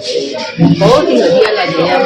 ਬਹੁਤ ਹੀ ਵਧੀਆ ਲੱਗ ਰਿਹਾ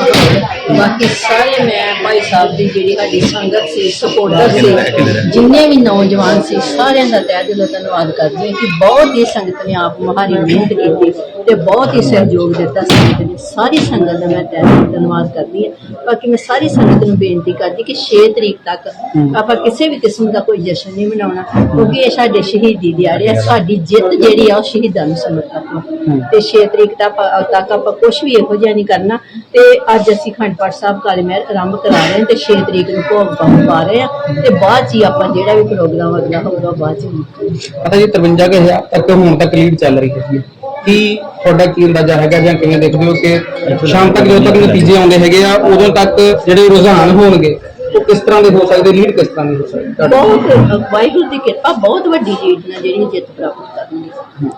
ਬਾਕੀ ਸਾਰੇ ਮੈਂ ਭਾਈ ਸਾਹਿਬ ਦੀ ਜਿਹੜੀ ਸਾਡੀ ਸੰਗਤ ਸੀ ਸਪੋਰਟਰ ਸੀ, ਜਿੰਨੇ ਵੀ ਨੌਜਵਾਨ ਸੀ, ਸਾਰਿਆਂ ਦਾ ਤਹਿ ਦਿਲੋਂ ਧੰਨਵਾਦ ਕਰਦੀ ਹਾਂ ਕਿ ਬਹੁਤ ਹੀ ਸੰਗਤ ਨੇ ਆਪ ਮਹਾਰੀ ਮਿਹਨਤ ਕੀਤੀ ਤੇ ਬਹੁਤ ਹੀ ਸਹਿਯੋਗ ਦਿੱਤਾ ਸੰਗਤ ਨੇ। ਸਾਰੀ ਸੰਗਤ ਦਾ ਮੈਂ ਤਹਿ ਦਿਲੋਂ ਧੰਨਵਾਦ ਕਰਦੀ ਹਾਂ। ਬਾਕੀ ਮੈਂ ਸਾਰੀ ਸੰਗਤ ਨੂੰ ਬੇਨਤੀ ਕਰਦੀ ਕਿ 6 ਤਰੀਕ ਤੱਕ ਆਪਾਂ ਕਿਸੇ ਵੀ ਕਿਸਮ ਦਾ ਕੋਈ ਜਸ਼ਨ ਨਹੀਂ ਮਨਾਉਣਾ, ਕਿਉਂਕਿ ਇਹ ਸਾਡੇ ਸ਼ਹੀਦੀ ਦਿਹਾੜੇ ਆ। ਸਾਡੀ ਜਿੱਤ ਜਿਹੜੀ ਆ, ਉਹ ਸ਼ਹੀਦਾਂ ਨੂੰ ਸਮਰਪਿਤ ਹੈ ਤੇ 6 ਤਰੀਕ ਤੱਕ ਆਪਾਂ- ਤੱਕ ਆਪਾਂ ਕੁਝ ਵੀ ਇਹੋ ਜਿਹਾ ਨਹੀਂ ਕਰਨਾ। ਤੇ ਅੱਜ ਅਸੀਂ ਖੰਡ ਪਾਠ ਸਾਹਿਬ ਕਾਲੇ ਮਹਿਰ ਆਰੰਭ ਕਰਾ ਰਹੇ ਹਾਂ ਤੇ 6 ਤਰੀਕ ਨੂੰ ਭੋਗ ਪਾ ਰਹੇ ਆ ਤੇ ਬਾਅਦ ਹੀ ਆਪਾਂ ਜਿਹੜਾ ਵੀ ਪ੍ਰੋਗਰਾਮ ਅਗਲਾ ਹੋਊਗਾ ਬਾਅਦ ਚ ਹੀ ਪਤਾ ਜੀ 53000 ਤੱਕ ਹੁਣ ਤੱਕ ਲੀਡ ਚੱਲ ਰਹੀ ਹੈ। ਕੀ ਤੁਹਾਡਾ ਕੀ ਅੰਦਾਜ਼ਾ ਹੈਗਾ ਜਾਂ ਕਿਵੇਂ ਦੇਖਦੇ ਹੋ ਕਿ ਸ਼ਾਮ ਤੱਕ ਜਦੋਂ ਤੱਕ ਨਤੀਜੇ ਆਉਂਦੇ ਹੈਗੇ ਆ ਉਦੋਂ ਤੱਕ ਜਿਹੜੇ ਰੁਝਾਨ ਹੋਣਗੇ ਉਹ ਕਿਸ ਤਰ੍ਹਾਂ ਦੇ ਹੋ ਸਕਦੇ ਲੀਡ ਕਿਸ ਤਰ੍ਹਾਂ ਦੀ ਹੋ ਸਕਦੀ? ਬਹੁਤ ਵਾਹਿਗੁਰੂ ਦੀ ਕਿਰਪਾ ਬਹੁਤ ਵੱਡੀ ਲੀਡ ਨਾਲ ਜਿਹੜੀ ਜਿੱਤ ਪ੍ਰਾਪਤ ਕਰਨੀ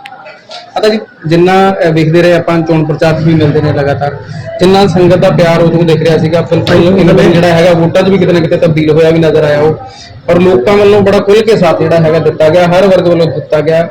ਪਤਾ ਜੀ ਜਿੰਨਾ ਵੇਖਦੇ ਰਹੇ ਆਪਾਂ ਚੋਣ ਪ੍ਰਚਾਰ 'ਚ ਵੀ ਮਿਲਦੇ ਨੇ ਲਗਾਤਾਰ। ਜਿੰਨਾ ਸੰਗਤ ਦਾ ਪਿਆਰ ਉਦੋਂ ਦਿਖ ਰਿਹਾ ਸੀਗਾ ਬਿਲਕੁਲ ਇਹਨਾਂ ਜਿਹੜਾ ਹੈਗਾ ਵੋਟਾਂ 'ਚ ਵੀ ਕਿਤੇ ਨਾ ਕਿਤੇ ਤਬਦੀਲ ਹੋਇਆ ਵੀ ਨਜ਼ਰ ਆਇਆ ਉਹ। ਔਰ ਲੋਕਾਂ ਵੱਲੋਂ ਬੜਾ ਖੁੱਲ੍ਹ ਕੇ ਸਾਥ ਜਿਹੜਾ ਹੈਗਾ ਦਿੱਤਾ ਗਿਆ ਹਰ ਵਰਗ ਵੱਲੋਂ ਦਿੱਤਾ ਗਿਆ।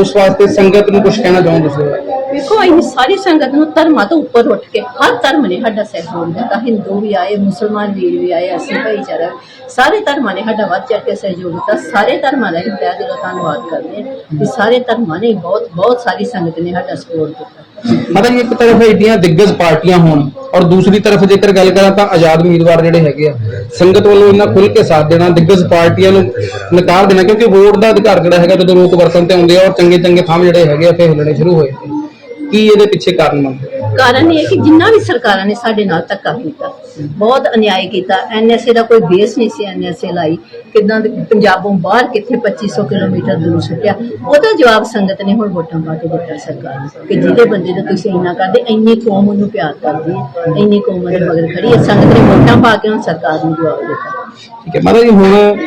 ਉਸ ਵਾਸਤੇ ਸੰਗਤ ਨੂੰ ਕੁਝ ਕਹਿਣਾ ਚਾਹੁੰਦੇ ਤੁਸੀਂ? ਵੇਖੋ, ਅਸੀਂ ਸਾਰੀ ਸੰਗਤ ਨੂੰ ਧਰਮਾਂ ਤੋਂ ਉੱਪਰ ਉੱਠ ਕੇ ਹਰ ਧਰਮ ਨੇ ਸਾਡਾ ਸਹਿਯੋਗ ਦਿੱਤਾ। ਹਿੰਦੂ ਵੀ ਆਏ, ਮੁਸਲਮਾਨ ਵੀਰ ਵੀ ਆਏ, ਅਸੀਂ ਭਾਈਚਾਰਾ ਸਾਰੇ ਧਰਮਾਂ ਨੇ ਸਾਡਾ ਵੱਧ ਚੜ੍ਹ ਕੇ ਸਹਿਯੋਗ ਦਿੱਤਾ। ਸਾਰੇ ਧਰਮਾਂ ਦਾ ਤਹਿ ਦਿਲੋਂ ਧੰਨਵਾਦ ਕਰਦੇ ਹਾਂ ਕਿ ਸਾਰੇ ਧਰਮਾਂ ਨੇ ਬਹੁਤ ਬਹੁਤ ਸਾਰੀ ਸੰਗਤ ਨੇ ਸਾਡਾ ਸਪੋਰਟ ਕੀਤਾ ਮਤਲਬ ਇੱਕ ਤਰਫ ਏਡੀਆਂ ਦਿੱਗਜ ਪਾਰਟੀਆਂ ਹੋਣ ਔਰ ਦੂਸਰੀ ਤਰਫ ਜੇਕਰ ਗੱਲ ਕਰਾਂ ਤਾਂ ਆਜ਼ਾਦ ਉਮੀਦਵਾਰ ਜਿਹੜੇ ਹੈਗੇ ਆ, ਸੰਗਤ ਵੱਲੋਂ ਇਹਨਾਂ ਖੁੱਲ ਕੇ ਸਾਥ ਦੇਣਾ, ਦਿੱਗਜ ਪਾਰਟੀਆਂ ਨੂੰ ਨਕਾਰ ਦੇਣਾ, ਕਿਉਂਕਿ ਵੋਟ ਦਾ ਅਧਿਕਾਰ ਜਿਹੜਾ ਹੈਗਾ ਜਦੋਂ ਲੋਕ ਵਰਤਨ ਤੇ ਆਉਂਦੇ ਆ ਔਰ ਚੰਗੇ ਚੰਗੇ ਥਾਂ ਜਿਹੜੇ ਹੈਗੇ ਆ ਫੇ ਹਿੱਲਣੇ ਸ਼ੁਰੂ ਹੋਏ। ਕੀ ਇਹਦੇ ਪਿੱਛੇ ਕਾਰਨ ਮੰਨਦੇ? ਕਾਰਨ ਇਹ ਹੈ ਕਿ ਜਿੰਨਾ ਵੀ ਸਰਕਾਰਾਂ ਨੇ ਸਾਡੇ ਨਾਲ ਧੱਕਾ ਕੀਤਾ ਬਹੁਤ ਅਨਿਆਏ ਕੀਤਾ ਐਨਐਸਏ ਦਾ ਕੋਈ ਬੇਸ ਨਹੀਂ ਸੀ ਐਨਐਸਏ ਲਾਈ ਕਿਦਾਂ ਪੰਜਾਬੋਂ ਬਾਹਰ ਕਿੱਥੇ 2500 ਕਿਲੋਮੀਟਰ ਦੂਰ ਸੁੱਟਿਆ ਉਹਦਾ ਜਵਾਬ ਸੰਗਤ ਨੇ ਹੁਣ ਵੋਟਾਂ ਪਾ ਕੇ ਦਿੱਤਾ ਸਰਕਾਰ ਨੂੰ ਕਿ ਜਿਹਦੇ ਬੰਦੇ ਦਾ ਤੁਸੀਂ ਇੰਨਾ ਕਰਦੇ ਇੰਨੀ ਕੌਮ ਉਹਨੂੰ ਪਿਆਰ ਕਰਦੀ ਹੈ ਇੰਨੀ ਕੌਮ ਉਹਦੇ ਮਗਰ ਖੜੀ ਹੈ ਸੰਗਤ ਨੇ ਵੋਟਾਂ ਪਾ ਕੇ ਹੁਣ ਸਰਕਾਰ ਨੂੰ ਜਵਾਬ ਦਿੱਤਾ ਠੀਕ ਹੈ ਮਤਲਬ ਜੀ ਹੁਣ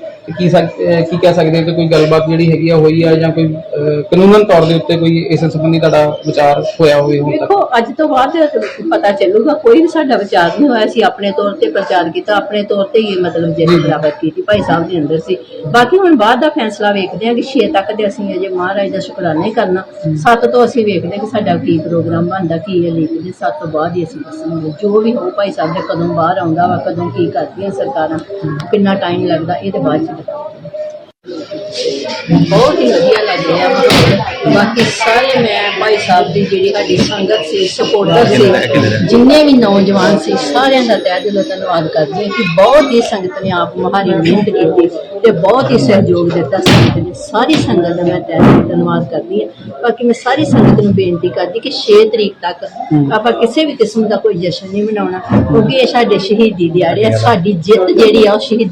ਕੀ ਸਕ- ਅਹ, ਕੀ ਕਹਿ ਸਕਦੇ ਹੋ ਕਿ ਕੋਈ ਗੱਲਬਾਤ ਜਿਹੜੀ ਹੈਗੀ ਆ ਹੋਈ ਆ ਜਾਂ ਕੋਈ ਅਹ, ਕਾਨੂੰਨਨ ਤੌਰ ਦੇ ਉੱਤੇ ਕੋਈ ਇਸ ਸੰਬੰਧੀ ਤੁਹਾਡਾ ਵਿਚਾਰ ਹੋਇਆ ਹੋਵੇ ਹੁਣ ਤੱਕ? ਦੇਖੋ ਅੱਜ ਤੋਂ ਬਾਅਦ ਪਤਾ ਚੱਲੂਗਾ ਕੋਈ ਵੀ ਸਾਡਾ ਵਿਚਾਰ ਨਹੀਂ ਹੋਇਆ ਸੀ ਆਪਣੇ ਤੌਰ ਤੇ ਪ੍ਰਚਾਰ ਕੀਤਾ ਆਪਣੇ ਤੌਰ ਤੇ ਹੀ ਮਤਲਬ ਜਿਹੜੀ ਪ੍ਰਾਪਤ ਕੀਤੀ ਭਾਈ ਸਾਹਿਬ ਦੇ ਅੰਦਰ ਸੀ। ਬਾਕੀ ਹੁਣ ਬਾਅਦ ਦਾ ਫੈਸਲਾ ਵੇਖਦੇ ਹਾਂ ਕਿ 6 ਤੱਕ ਦੇ ਅਸੀਂ ਅਜੇ ਮਹਾਰਾਜ ਦਾ ਸ਼ੁਕਰਾਨਾ ਹੀ ਕਰਨਾ। 7 ਤੋਂ ਅਸੀਂ ਵੇਖਦੇ ਹਾਂ ਕਿ ਸਾਡਾ ਕੀ ਪ੍ਰੋਗਰਾਮ ਬਣਦਾ ਕੀ ਹੈ ਲੀਕ ਦੇ 7 ਤੋਂ ਬਾਅਦ ਹੀ ਅਸੀਂ ਦੱਸਾਂਗੇ। ਜੋ ਵੀ ਹੋ ਭਾਈ ਸਾਹਿਬ ਦੇ ਕਦੋਂ ਬਾਹਰ ਆਉਂਦਾ ਵਾ ਕਦੋਂ ਕੀ ਕਰਦੀਆਂ ਸਰਕਾਰਾਂ ਕਿੰਨਾ ਟਾਈਮ ਲੱਗਦਾ ਇਹਦੇ ਬਾਅਦ ਚ ਬਹੁਤ ਹੀ ਵਧੀਆ ਲੱਗ ਰਿਹਾ ਮਾਹੌਲ ਬਾਕੀ ਸਾਰੇ ਮੈਂ ਭਾਈ ਸਾਹਿਬ ਦੀ ਜਿਹੜੀ ਸਾਡੀ ਸੰਗਤ ਸੀ ਸਪੋਰਟਰ ਸੀ, ਜਿੰਨੇ ਵੀ ਨੌਜਵਾਨ ਸੀ, ਸਾਰਿਆਂ ਦਾ ਤਹਿ ਦਿਲੋਂ ਧੰਨਵਾਦ ਕਰਦੀ ਹਾਂ ਕਿ ਬਹੁਤ ਹੀ ਸੰਗਤ ਨੇ ਆਪ ਮਹਾਰੀ ਮਿਹਨਤ ਕੀਤੀ ਤੇ ਬਹੁਤ ਹੀ ਸਹਿਯੋਗ ਦਿੱਤਾ ਸੰਗਤ ਨੇ। ਸਾਰੀ ਸੰਗਤ ਦਾ ਮੈਂ ਤਹਿ ਦਿਲੋਂ ਧੰਨਵਾਦ ਕਰਦੀ ਹਾਂ। ਬਾਕੀ ਮੈਂ ਸਾਰੀ ਸੰਗਤ ਨੂੰ ਬੇਨਤੀ ਕਰਦੀ ਕਿ 6 ਤਰੀਕ ਤੱਕ ਆਪਾਂ ਕਿਸੇ ਵੀ ਕਿਸਮ ਦਾ ਕੋਈ ਜਸ਼ਨ ਨਹੀਂ ਮਨਾਉਣਾ, ਕਿਉਂਕਿ ਇਹ ਸਾਡੇ ਸ਼ਹੀਦੀ ਦਿਹਾੜੇ ਆ। ਸਾਡੀ ਜਿੱਤ ਜਿਹੜੀ ਆ, ਉਹ ਸ਼ਹੀਦਾਂ